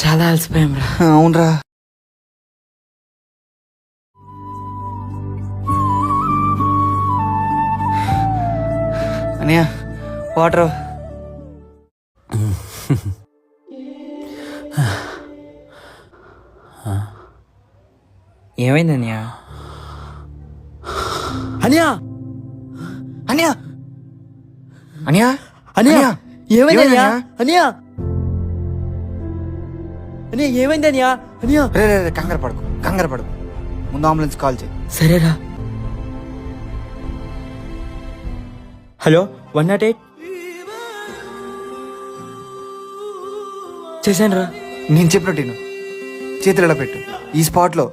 చాలా అలసిపోయాం రా. అవునరా. అనియా వాటర్. ఏమైంది అన్యా? అనియా! అనియా! అనియా! అనియా! ఏమైంది అన్యా? అనియా? అనియా ఏమైంది అన్యా? అనియా. రే రే రే కంగారు పడుకు కంగారు పడుకు. ముందు అంబులెన్స్ కాల్ చేయి. సరేరా. Hello one nought eight. చేశాను రా నేను చెప్పినట్టు విను. చేతులు ఇలా పెట్టు. ఈ స్పాట్లో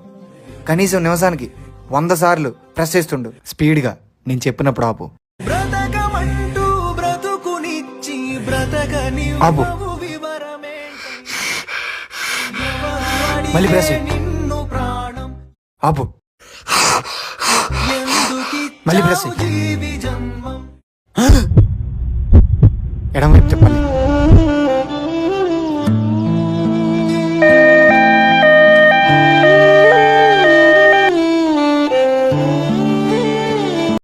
కనీసం నిమిషానికి వంద సార్లు ప్రెస్ చేస్తుండు. స్పీడ్గా నేను చెప్పినప్పుడు ఆపు. బ్రతకమంటూ బ్రతుకునిచ్చి బ్రతకని ఆపు. మళ్ళీ ప్రెస్ ఆపు. మళ్ళీ ప్రెస్ ఎడమ వైపు చెప్పాలి